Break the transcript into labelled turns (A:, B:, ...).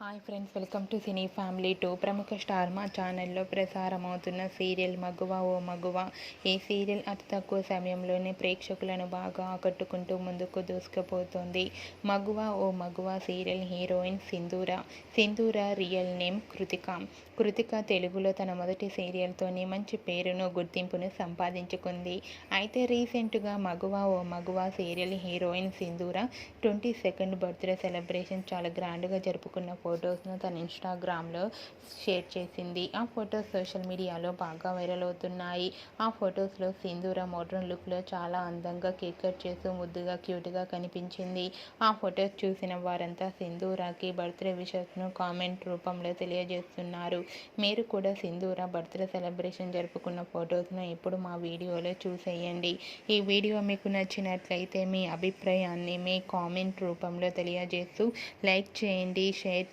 A: Hi friends welcome to cine family two ప్రముఖ star Maa ఛానల్లో ప్రసారమవుతున్న serial మగువ ఓ మగువ. ఈ సీరియల్ అతి తక్కువ సమయంలోనే ప్రేక్షకులను బాగా ఆకట్టుకుంటూ ముందుకు దూసుకుపోతుంది. మగువ ఓ మగువ సీరియల్ హీరోయిన్ సింధూర. సింధూర రియల్ నేమ్ కృతిక. కృతిక తెలుగులో తన మొదటి సీరియల్తోనే మంచి పేరును గుర్తింపును సంపాదించుకుంది. అయితే రీసెంట్గా Maguva O Maguva serial heroine Sindhura twenty second birthday celebration చాలా గ్రాండ్గా జరుపుకున్న ఫొటోస్ను తన ఇన్స్టాగ్రామ్లో షేర్ చేసింది. ఆ ఫొటోస్ సోషల్ మీడియాలో బాగా వైరల్ అవుతున్నాయి. ఆ ఫొటోస్లో సింధూర మోడ్రన్ లుక్లో చాలా అందంగా కేక్ కట్ చేస్తూ ముద్దుగా క్యూట్గా కనిపించింది. ఆ ఫొటోస్ చూసిన వారంతా సింధూరాకి బర్త్డే విషెస్ను కామెంట్ రూపంలో తెలియజేస్తున్నారు. మీరు కూడా సింధూర బర్త్డే సెలబ్రేషన్ జరుపుకున్న ఫొటోస్ను ఇప్పుడు మా వీడియోలో చూసేయండి. ఈ వీడియో మీకు నచ్చినట్లయితే మీ అభిప్రాయాన్ని మీ కామెంట్ రూపంలో తెలియజేస్తూ లైక్ చేయండి షేర్